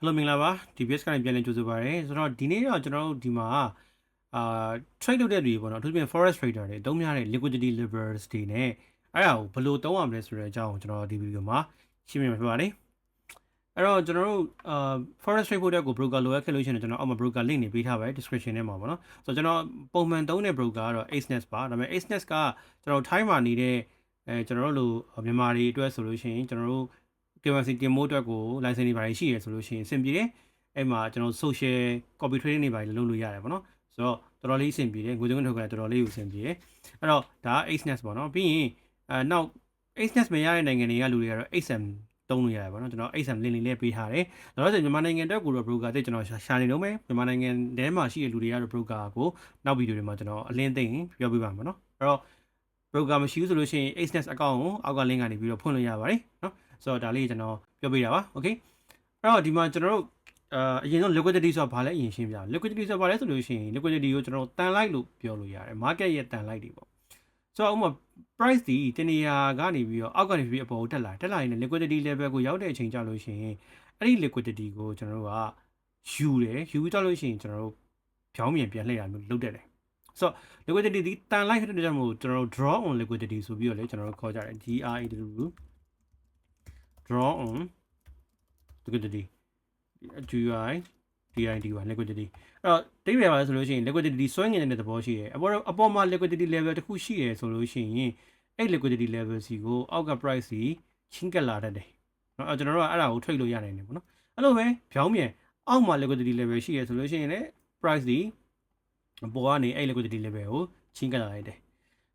Hello မင်္ဂလာပါ DBS ကနေပြန်လည်ကြိုဆိုပါရစေဆိုတော့ဒီနေ့တော့ကျွန်တော်တို့ဒီမှာအာ trade လုပ်တဲ့လူတွေပေါ့နော်အထူးသဖြင့် forex trader တွေအသုံးများတဲ့ liquidity levers တွေနဲ့အဲ့ဒါကိုဘယ်လိုသုံးရမလဲဆိုတဲ့အကြောင်းကိုကျွန်တော်ဒီဗီဒီယိုမှာရှင်းပြမှာဖြစ်ပါတယ်အဲ့တော့ကျွန်တော်တို့အာ forex trade ဖို့တဲ့ကို broker လိုအပ်ခဲ့လို့ရှိရင်ကျွန်တော်အောက်မှာ broker link နေပေးထားပါတယ် description ထဲမှာပေါ့နော်ဆိုတော့ကျွန်တော်ပုံမှန်သုံးတဲ့ broker ကတော့ AceNet ပါဒါပေမဲ့ AceNet ကကျွန်တော် Thai မှာနေတဲ့အဲကျွန်တော်တို့လိုမြန်မာတွေအတွက်ဆိုလို့ရှိရင်ကျွန်တော်တို့ KYC တင်မို့အတွက်ကို license တွေပါတယ်ရှိရဆိုလို့ရှိရင်အဆင်ပြေတယ်အဲ့မှာကျွန်တော် social copy trading တွေပါတယ်လုပ်လို့ရတယ်ပေါ့နော်ဆိုတော့တော်တော်လေးအဆင်ပြေတယ်ငွေသွင်းထုတ်ကြတယ်တော်တော်လေးကိုအဆင်ပြေတယ်အဲ့တော့ဒါက AceNet ပေါ့နော်ပြီးရင်အဲနောက် AceNet မရတဲ့နိုင်ငံတွေကလူတွေကတော့ XM သုံးလို့ရတယ်ပေါ့နော်ကျွန်တော် XM link လေးလေးပေးထားတယ်ဒါတော့ဆိုမြန်မာနိုင်ငံအတွက်ကိုတော့ broker တဲ့ကျွန်တော်ရှာနေတော့မယ်မြန်မာနိုင်ငံထဲမှာရှိတဲ့လူတွေကတော့ broker ကိုနောက်ဗီဒီယိုတွေမှာကျွန်တော်အလင်းသိရင်ပြောပြပါမယ်နော်အဲ့တော့ broker မရှိဘူးဆိုလို့ရှိရင် AceNet account ကိုအောက်က link ကနေပြီးတော့ဖွင့်လို့ရပါတယ်နော် ဆိုတော့ဒါလေးကျွန်တော်ပြောပြတာပါโอเคအဲ့တော့ဒီမှာကျွန်တော်တို့အာအရင်ဆုံး liquidity ဆိုတာဘာလဲအရင်ရှင်းပြ liquidity ဆိုတာဘာလဲဆိုလို့ရှိရင် liquidity ကိုကျွန်တော်တန်လိုက်လို့ပြောလို့ရတယ် market ရဲ့တန်လိုက်တွေပေါ့ဆိုတော့ဥပမာ price ဒီတနေရာကနေပြီးတော့အောက်ကနေပြီးအပေါ်ကိုတက်လာတက်လာရင် liquidity level ကိုရောက်တဲ့အချိန်ကြလို့ရှိရင်အဲ့ဒီ liquidity ကိုကျွန်တော်တို့ကယူတယ်ယူကြလို့ရှိရင်ကျွန်တော်တို့ဖြောင်းမြန်ပြန်လှည့်ရမျိုးလုပ်တတ်တယ်ဆိုတော့ liquidity ဒီတန်လိုက်တဲ့ကြောင့်မို့ကျွန်တော်တို့ draw on liquidity ဆိုပြီးတော့လေကျွန်တော်တို့ခေါ်ကြတယ် DRAW draw on liquidity GUI DIDY liquidity အဲ့တော့တိတ်ပြပါဆိုလို့ရှိရင် liquidity ဆွဲငင်တဲ့သဘောရှိတယ်အပေါ်အပေါ်မှာ liquidity level တစ်ခုရှိရဆိုလို့ရှိရင်အဲ့ liquidity level စီကိုအောက်က price စီချင်းကက်လာတတ်တယ်เนาะအဲ့ကျွန်တော်တို့ကအဲ့ဒါကို trade လို့ရနိုင်တယ်ပေါ့နော်အဲ့လိုပဲဖြောင်းမြန်အောက်မှာ liquidity level ရှိရဆိုလို့ရှိရင်လည်း price စီအပေါ်ကနေအဲ့ liquidity level ကိုချင်းကက်လာလိုက်တယ်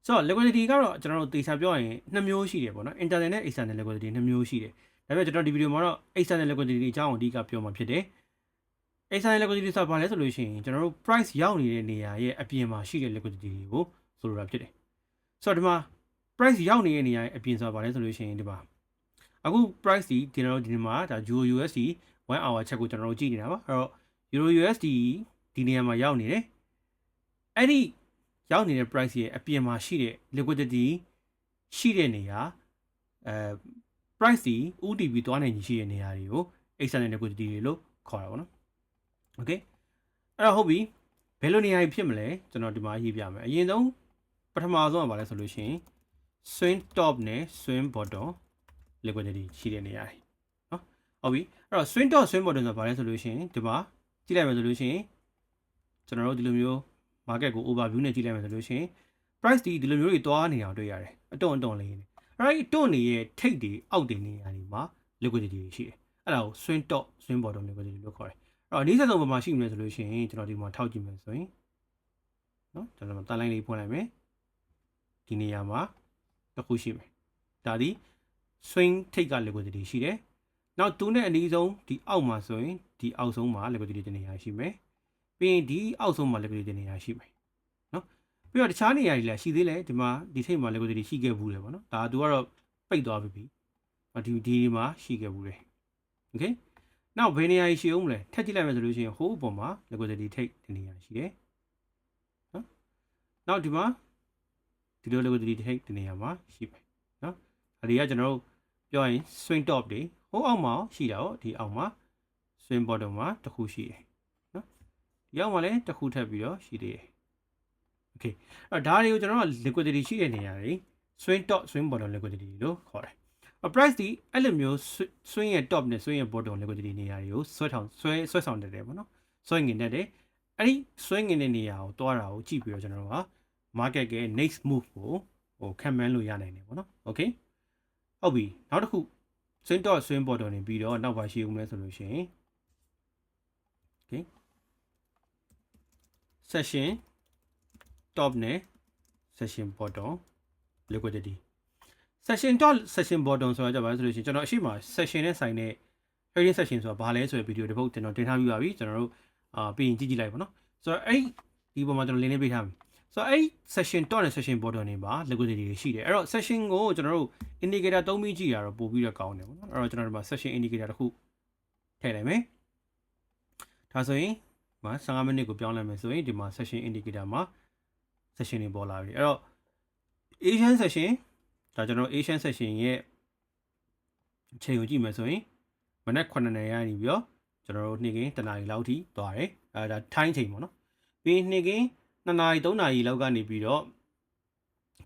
ဆိုတော့ liquidity ကတော့ကျွန်တော်တို့တေချာပြောရင်နှစ်မျိုးရှိတယ်ပေါ့နော် internal နဲ့ external liquidity နှစ်မျိုးရှိတယ်ဒါပေမဲ့ကျွန်တော်ဒီဗီဒီယိုမှာတော့ external liquidity အကြောင်းကိုအဓိကပြောမှာဖြစ်တယ် external liquidity ဆိုတာဘာလဲဆိုလို့ရှိရင်ကျွန်တော်တို့ price ရောက်နေတဲ့နေရာရဲ့အပြင်မှာရှိတဲ့ liquidity တွေကိုဆိုလိုတာဖြစ်တယ်ဆိုတော့ဒီမှာ price ရောက်နေတဲ့နေရာရဲ့အပြင်ဆိုတာဘာလဲဆိုလို့ရှိရင်ဒီမှာအခု price ဒီကျွန်တော်တို့ဒီမှာဒါ Euro USD 1 hour ချက်ကိုကျွန်တော်တို့ကြည့်နေတာပါအဲ့တော့ Euro USD ဒီနေရာမှာရောက်နေတယ်အဲ့ဒီ ရောက်နေတဲ့ price ရဲ့အပြင်မှာရှိတဲ့ liquidity ရှိတဲ့နေရာအဲ price ဒီ OTP သွားနိုင်ရှိတဲ့နေရာတွေကို external liquidity တွေလို့ခေါ်တာပေါ့နော် okay အဲ့တော့ဟုတ်ပြီဘယ်လိုနေရာကြီးဖြစ်မလဲကျွန်တော်ဒီမှာရေးပြမယ်အရင်ဆုံးပထမဆုံးကဘာလဲဆိုလို့ရှိရင် swing top နဲ့ swing bottom liquidity ရှိတဲ့နေရာတွေနော်ဟုတ်ပြီအဲ့တော့ swing top swing bottom ဆိုတာဘာလဲဆိုလို့ရှိရင်ဒီမှာကြည့်လိုက်မယ်ဆိုလို့ရှိရင်ကျွန်တော်တို့ဒီလိုမျိုး market ကို overview နဲ့ကြည့်လိုက်မယ်ဆိုလို့ရှိရင် price ဒီဒီလိုမျိုးတွေသွားနေတာတွေ့ရတယ်အတုံအတုံလေးနေအဲ့ဒီတွန့်နေရဲ့ထိတ်တွေအောက်တွေနေရာတွေမှာ liquidity တွေရှိတယ်အဲ့ဒါကို swing top swing bottom liquidity လို့ခေါ်တယ်အဲ့တော့အနည်းဆုံးပုံမှာရှိနေတယ်ဆိုလို့ရှိရင်ကျွန်တော်ဒီမှာထောက်ကြည့်မယ်ဆိုရင်နော်ကျွန်တော်တန်လိုင်းလေးဖွင့်လိုက်မယ်ဒီနေရာမှာတစ်ခုရှိမယ်ဒါဒီ swing ထိတ်က liquidity ရှိတယ်နောက်သူနဲ့အနည်းဆုံးဒီအောက်မှာဆိုရင်ဒီအောက်ဆုံးမှာ liquidity တနေရာရှိမယ် ပြီးရင်ဒီအောက်ဆုံးမှာ liquidity နေရာရှိမယ်နော်ပြီးတော့တခြားနေရာတွေလည်းရှိသေးတယ်ဒီမှာဒီထိပ်မှာ liquidity ရှိခဲ့ဘူးတယ်ပေါ့နော်ဒါသူကတော့ပိတ်သွားပြီပြီဒီဒီမှာရှိခဲ့ဘူးတယ် okay နောက်ဘယ်နေရာရှိအောင်မလဲထက်ကြည့်လိုက်မယ်ဆိုလို့ရှိရင်ဟိုးအပေါ်မှာ liquidity ထိပ်ဒီနေရာရှိတယ်နော်နောက်ဒီမှာဒီလို liquidity ထိပ်ဒီနေရာမှာရှိမယ်နော်ဒါတွေကကျွန်တော်တို့ပြောရင် swing top တွေဟိုးအောက်မှာရှိတာရောဒီအောက်မှာ swing bottom မှာတစ်ခုရှိတယ် ဒီအောက်မှာလည်းတစ်ခုထပ်ပြီးတော့ရှိသေးတယ် okay အဲ့ဒါတွေကိုကျွန်တော်တို့ liquidity ရှိတဲ့နေရာတွေ swing top swing bottom liquidity လို့ခေါ်တယ်အ price ဒီအဲ့လိုမျိုး swing ရဲ့ top နဲ့ swing ရဲ့ bottom liquidity နေရာတွေကိုဆွဲထောင်ဆွဲဆွဲဆောင်တတ်တယ်ပေါ့နော်ဆွဲငင်တတ်တယ်အဲ့ဒီ swing ငင်တဲ့နေရာကိုတွားတာကိုကြည့်ပြီးတော့ကျွန်တော်တို့က market ရဲ့ next move ကိုဟိုခံမှန်းလို့ရနိုင်တယ်ပေါ့နော် okay ဟုတ်ပြီနောက်တစ်ခု swing top swing bottom နေပြီးတော့နောက်ပါရှိဦးမလဲဆိုလို့ရှိရင် okay session top နဲ့ session bottom liquidity session top session bottom ဆိုတာကြပါဆိုလို့ရှိရင်ကျွန်တော်အရှိမ session နဲ့ဆိုင်တဲ့ trading session ဆိုတာဘာလဲဆိုတဲ့ဗီဒီယိုတစ်ပုဒ်ကျွန်တော်တင်ထားပြီးပါပြီကျွန်တော်တို့အာပြီးရင်ကြည့်ကြည့်လိုက်ပါနော်ဆိုတော့အဲ့ဒီပုံမှာကျွန်တော်လင်းလေးပေးထားပြီဆိုတော့အဲ့ session top နဲ့ session bottom တွေမှာ liquidity တွေရှိတယ်အဲ့တော့ session ကိုကျွန်တော်တို့ indicator သုံးပြီးကြည့်ရတော့ပို့ပြီးတော့ကောင်းတယ်ပေါ့နော်အဲ့တော့ကျွန်တော်တို့မှာ session indicator တစ်ခုထည့်လိုက်မယ်ဒါဆိုရင်ဒီ မှာ15မိနစ်ကိုပြောင်းလိုက်မယ်ဆိုရင်ဒီမှာ session indicator မှာ session တွေပေါ်လာပြီအဲ့တော့ Asian session ဒါကျွန်တော် Asian session ရဲ့အချိန်ကိုကြည့်မယ်ဆိုရင်မနက်9:00နာရီကနေပြီးတော့ကျွန်တော်တို့နေ့ကင်းတနာရီလောက်ထိသွားတယ်အဲဒါထိုင်းချိန်ပေါ့နော်ပြီးရင်နေ့ကင်း2နာရီ3နာရီလောက်ကနေပြီးတော့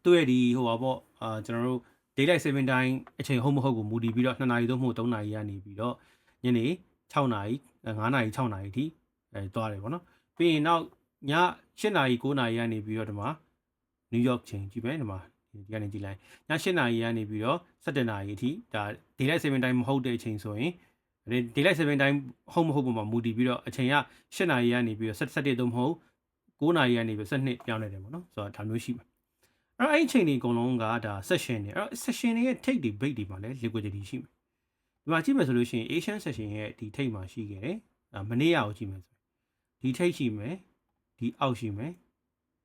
သူ့ရဲ့ဒီဟိုပါပေါ့အာကျွန်တော်တို့ daylight saving time အချိန်ဟုတ်မဟုတ်ကိုမူတည်ပြီးတော့2နာရီသို့မဟုတ်3နာရီကနေပြီးတော့ညနေ6နာရီ9နာရီ6နာရီထိ အဲသွားတယ်ပေါ့နော်ပြီးရင်နောက်ည7နာရီ9နာရီကနေပြီးတော့ဒီမှာနယူးယောက်ချိန်ကြည့်မယ်ဒီမှာဒီကနေကြည့်လိုက်ည7နာရီကနေပြီးတော့7နာရီအထိဒါ daylight saving time မဟုတ်တဲ့အချိန်ဆိုရင် daylight saving time ဟုတ်မဟုတ်ပုံမှာမူတည်ပြီးတော့အချိန်က7နာရီကနေပြီးတော့17သို့မဟုတ်9နာရီကနေပြီး12ပြောင်းနေတယ်ပေါ့နော်ဆိုတော့ဒါမျိုးရှိမှာအဲ့တော့အဲ့ဒီအချိန်တွေအကုန်လုံးကဒါ session တွေအဲ့တော့ session တွေရဲ့ take တွေ bait တွေမှာလည်း liquidity ရှိမှာဒီမှာကြည့်မယ်ဆိုလို့ရှိရင် Asian session ရဲ့ဒီ take မှာရှိခဲ့တယ်အဲမနေ့ရအောင်ကြည့်မယ်ဆို ဒီ take ရှိမယ်ဒီအောက်ရှိမယ်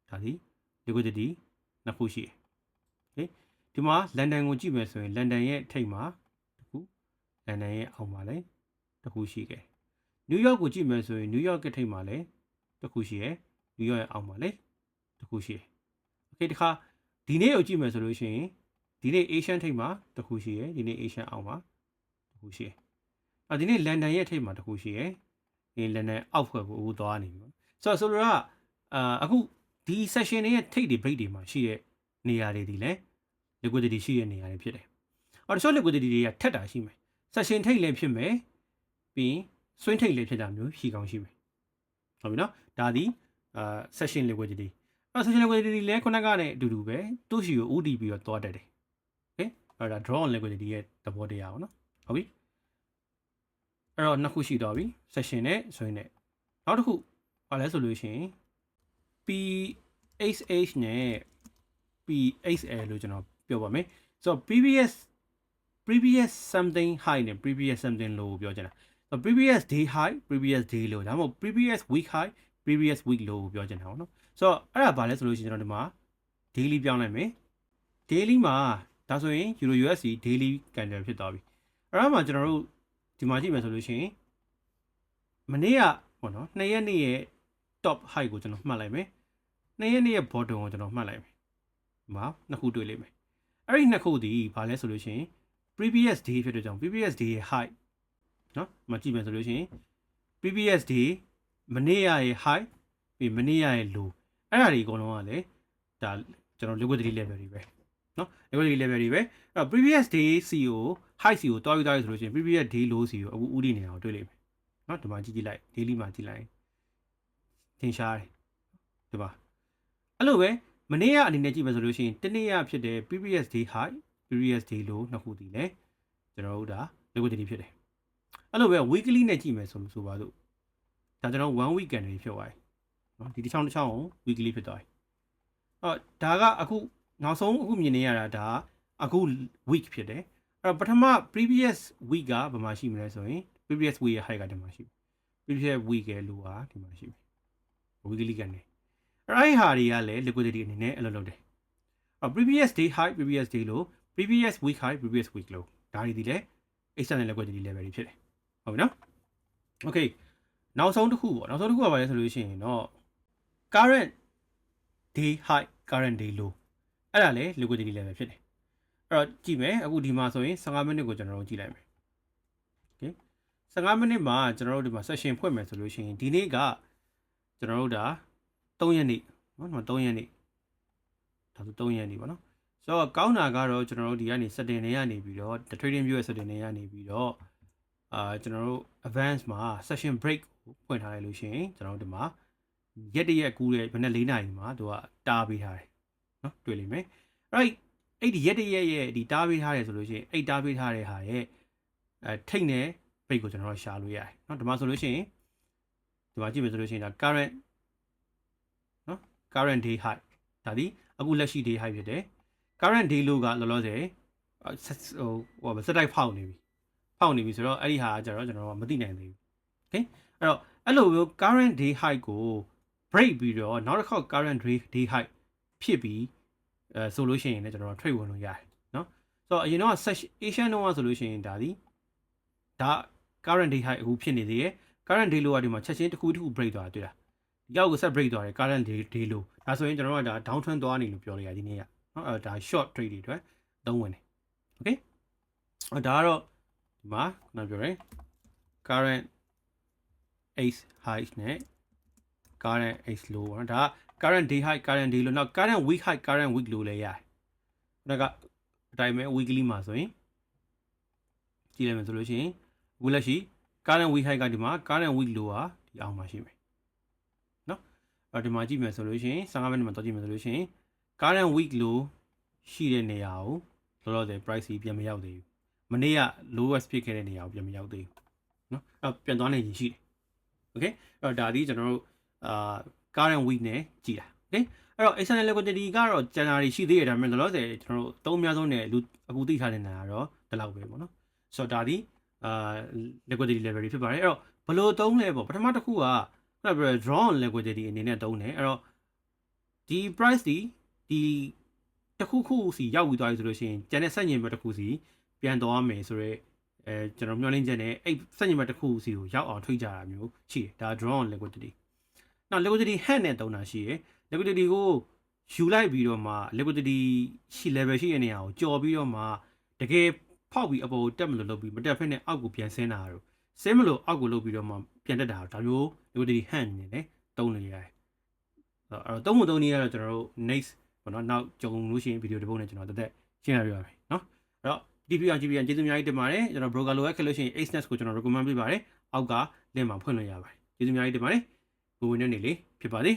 ဒါဒီ liquidity နှစ်ခုရှိတယ်โอเคဒီမှာ London ကိုကြည့်မယ်ဆိုရင် London ရဲ့ take မှာတစ်ခု London ရဲ့အောက်မှာလည်းတစ်ခုရှိခဲ့နယူးယောက်ကိုကြည့်မယ်ဆိုရင်နယူးယောက်ကထိပ်မှာလည်းတစ်ခုရှိရယ်နယူးယောက်ရဲ့အောက်မှာလည်းတစ်ခုရှိရယ်โอเคဒီခါဒီနေ့ကိုကြည့်မယ်ဆိုလို့ရှိရင်ဒီနေ့ Asian ထိပ်မှာတစ်ခုရှိရယ်ဒီနေ့ Asian အောက်မှာတစ်ခုရှိရယ်အော်ဒီနေ့ London ရဲ့ထိပ်မှာတစ်ခုရှိရယ် နင်းလည်းနဲ့အောက်ဖွဲ့ဖို့ဦးသွားနေပြီဆိုတော့ဆိုလိုတာအာအခုဒီ session တွေရဲ့ထိတ်တွေ break တွေမှာရှိတဲ့နေရာတွေဒီလဲ liquidity ရှိတဲ့နေရာတွေဖြစ်တယ်။အော်တချို့ liquidity တွေကထက်တာရှိမယ်။ session ထိတ်လည်းဖြစ်မယ်။ပြီးရင်ဆွင်းထိတ်လည်းဖြစ်တာမျိုးရှိကောင်းရှိမယ်။ဟုတ်ပြီနော်။ဒါဒီအာ session liquidity အဲ့ session liquidity လဲခုနကနဲ့အတူတူပဲသူ့ရှိကို OD ပြီးတော့သွားတတ်တယ်။ Okay အဲ့ဒါ draw on liquidity ရဲ့သဘောတရားပေါ့နော်။ဟုတ်ပြီ။ အဲ့တော့နှစ်ခုရှိသွားပြီ session နဲ့ swing နဲ့နောက်တစ်ခုဘာလဲဆိုလို့ရှိရင် PHH နဲ့ PXL လို့ကျွန်တော်ပြောပါမယ်ဆိုတော့ previous previous something high နဲ့ previous something low ကိုပြောချင်တာ so previous day high previous day low ဒါမှမဟုတ် previous week high previous week low ကိုပြောချင်တာပေါ့နော်ဆိုတော့အဲ့ဒါဘာလဲဆိုလို့ရှိရင်ကျွန်တော်ဒီမှာ daily ပြောင်းလိုက်မယ် daily မှာဒါဆိုရင် euro USD daily candle ဖြစ်သွားပြီအဲ့ဒါမှကျွန်တော်တို့ ဒီမှာကြည့်မယ်ဆိုလို့ရှိရင်မနေ့ကပေါ့နော်နှစ်ရက်နေ့ရဲ့ top height ကိုကျွန်တော်မှတ်လိုက်မယ်နှစ်ရက်နေ့ရဲ့ bottom ကိုကျွန်တော်မှတ်လိုက်မယ်ဒီမှာနှစ်ခုတွေ့လိမ့်မယ်အဲ့ဒီနှစ်ခုဒီဘာလဲဆိုလို့ရှိရင် previous day ဖြစ်တဲ့ကြောင့် previous day ရဲ့ height နော်ဒီမှာကြည့်မယ်ဆိုလို့ရှိရင် previous day မနေ့ရရဲ့ high ပြီးမနေ့ရရဲ့ low အဲ့ဒါတွေအကုန်လုံးကလည်းဒါကျွန်တော် liquidity level တွေပဲ နော် equality level တွေပဲအဲ့တော့ previous day C ကို high C ကိုတွားယူသွားပြီဆိုလို့ရှိရင် previous day low C ကိုအခုဦးတည်နေတာကိုတွေ့လိမ့်မယ်နော်ဒီမှာကြည့်ကြည့်လိုက် daily မှာကြည့်လိုက်သင်ရှားတယ်ဒီပါအဲ့လိုပဲမနေ့ကအနေနဲ့ကြည့်မယ်ဆိုလို့ရှိရင်တနေ့ကဖြစ်တဲ့ previous day high previous day low နှစ်ခုတည်လဲကျွန်တော်တို့ဒါ liquidity ဖြစ်တယ်အဲ့လိုပဲ weekly နဲ့ကြည့်မယ်ဆိုလို့ဆိုပါစို့ဒါကျွန်တော် one weekend တွေဖြစ်သွားတယ်နော်ဒီတစ်ချောင်းတစ်ချောင်းကို weekly ဖြစ်သွားတယ်အော်ဒါကအခု နောက်ဆုံးအခုမြင်နေရတာဒါအခု week ဖြစ်တယ်အဲ့တော့ပထမ previous week ကဘာမှရှိမလဲဆိုရင် previous week ရဲ့ high ကဒီမှာရှိပြီ previous week ရဲ့ low ကဒီမှာရှိပြီ weekly ကန်နေအဲ့ဒီဟာတွေကလည်း liquidity အနေနဲ့အလုပ်လုပ်တယ်အော် previous day high previous day low previous week high previous week low ဒါတွေဒီလဲ external liquidity level တွေဖြစ်တယ်ဟုတ်ပြီနော် okay နောက်ဆုံးတစ်ခုပေါ့နောက်ဆုံးတစ်ခုကဘာလဲဆိုလို့ရှိရင်တော့ current day high current day low အဲ့ဒါလဲ liquidity level ဖြစ်တယ်အဲ့တော့ကြည့်မယ်အခုဒီမှာဆိုရင်15မိနစ်ကိုကျွန်တော်တို့ကြည့်လိုက်မယ် okay 15မိနစ်မှာကျွန်တော်တို့ဒီမှာ session ဖွင့်မယ်ဆိုလို့ရှိရင်ဒီနေ့ကကျွန်တော်တို့ဒါ3ရက်နေ့နော်ဒီမှာ3ရက်နေ့ဒါဆို3ရက်နေ့ပေါ့နော်ဆိုတော့ကောင်းတာကတော့ကျွန်တော်တို့ဒီကနေ setting တွေကနေပြီးတော့ the trading view ရဲ့ setting တွေကနေပြီးတော့အာကျွန်တော်တို့ advance မှာ session break ကိုဖွင့်ထားလိုက်လို့ရှိရင်ကျွန်တော်တို့ဒီမှာရက်တရက်ကူးတဲ့မနေ့၄နာရီမှာသူကတားပေးထားတယ် နော်တွေ့လိမ့်မယ် right အဲ့ဒီရက်တရက်ရဲ့ဒီတားပေးထားတယ်ဆိုလို့ရှိရင်အဲ့တားပေးထားတဲ့ဟာရဲ့အဲထိတ်နဲ့ break ကိုကျွန်တော်တို့ရှာလို့ရတယ်နော်ဒီမှာဆိုလို့ရှိရင်ဒီမှာကြည့်မယ်ဆိုလို့ရှိရင်ဒါ current နော် current day high ဒါဒီအခုလက်ရှိ day high ဖြစ်တယ် current day low ကလောလောဆယ်ဟိုဟိုစက်တိုက်ဖောက်နေပြီဖောက်နေပြီဆိုတော့အဲ့ဒီဟာကကျတော့ကျွန်တော်ကမသိနိုင်သေးဘူး okay အဲ့တော့အဲ့လိုမျိုး current day high ကို break ပြီးတော့နောက်တစ်ခေါက် current day day high ဖြစ်ပြီးအဲဆိုလို့ရှိရင်လည်းကျွန်တော် trade ဝင်လို့ရတယ်နော်ဆိုတော့အရင်တော့ Asian တော့ဆိုလို့ရှိရင်ဒါဒီဒါ current day high အခုဖြစ်နေသေးတယ် current day low ကဒီမှာချက်ချင်းတစ်ခုတစ်ခု break သွားတာတွေ့လားဒီရောက်ကိုဆက် break သွားတယ် current day day low ဒါဆိုရင်ကျွန်တော်ကဒါ down trend သွားနေလို့ပြောလို့ရဒီနေ့ကနော်အဲဒါ short trade တွေအတွက်သုံးဝင်တယ် okay အဲဒါကတော့ဒီမှာခုနပြောတယ် current ace high နဲ့ current ace low ပေါ့နော်ဒါက current day high current day low နောက် current week high current week low လည်းရတယ်ဒါကအတိုင်းပဲ weekly မှာဆိုရင်ကြည့်လိုက်မယ်ဆိုလို့ရှိရင်အခုလက်ရှိ current week high ကဒီမှာ current week low ဟာဒီအောင်မှာရှိမယ်နော်အဲ့တော့ဒီမှာကြည့်မယ်ဆိုလို့ရှိရင်15မိနစ်မှာတော့ကြည့်မယ်ဆိုလို့ရှိရင် current week low ရှိတဲ့နေရာကိုလောလောဆယ် price ကြီးပြန်မရောက်သေးဘူးမနေ့က lowest ဖြစ်ခဲ့တဲ့နေရာကိုပြန်မရောက်သေးဘူးနော်အဲ့တော့ပြန်သွားနိုင်ရင်ရှိတယ် okay အဲ့တော့ဒါဒီကျွန်တော်တို့အာ current week နဲ့ကြည်တာ okay အဲ့တော့ external liquidity ကတော့ January ရှိသေးတယ်ဒါပေမဲ့လောလောဆယ်ကျွန်တော်တို့အသုံးအများဆုံးနဲ့လူအခုသိထားတဲ့နေရာကတော့ဒီလောက်ပဲပေါ့နော်ဆိုတော့ဒါဒီအာ liquidity level တွေဖြစ်ပါတယ်အဲ့တော့ဘယ်လိုသုံးလဲပေါ့ပထမတစ်ခုကခုနကပြောတဲ့ draw on liquidity အနေနဲ့သုံးတယ်အဲ့တော့ဒီ price ဒီဒီတစ်ခုခုစီရောက်ပြီးသွားပြီဆိုလို့ရှိရင်ကျန်တဲ့ဆက်ညင်ဘက်တစ်ခုစီပြန်သွားမယ်ဆိုတော့အဲကျွန်တော်မျှော်လင့်ချက်နဲ့အဲ့ဆက်ညင်ဘက်တစ်ခုစီကိုရောက်အောင်ထွေးကြတာမျိုးရှိတယ်ဒါ draw on liquidity နောက် liquidity hand နဲ့သုံးတာရှိရယ် liquidity ကိုယူလိုက်ပြီးတော့မှ liquidity ရှိ level ရှိတဲ့နေရာကိုကြော်ပြီးတော့မှတကယ်ဖောက်ပြီးအပေါ်တက်မလို့လုပ်ပြီးမတက်ဖက်နဲ့အောက်ကိုပြန်ဆင်းတာတော့ဆင်းမလို့အောက်ကိုလုပ်ပြီးတော့မှပြန်တက်တာတော့ဒါမျိုး liquidity hand နေနဲ့သုံးလို့ရတယ်အဲ့တော့သုံးဖို့သုံးနည်းကတော့ကျွန်တော်တို့ next ပေါ့နော်နောက်ကြုံလို့ရှိရင်ဗီဒီယိုတစ်ပုဒ်နဲ့ကျွန်တော်တက်တက်ရှင်းပြပြပါမယ်နော်အဲ့တော့ DPR GPN ကျေးဇူးအများကြီးတင်ပါတယ်ကျွန်တော် broker လိုရခဲ့လို့ရှိရင် AceNet ကိုကျွန်တော် recommend ပေးပါတယ်အောက်က link မှာဖွင့်လို့ရပါတယ်ကျေးဇူးအများကြီးတင်ပါတယ် ဘုံဝင်တဲ့နေ့လေးဖြစ်ပါသေး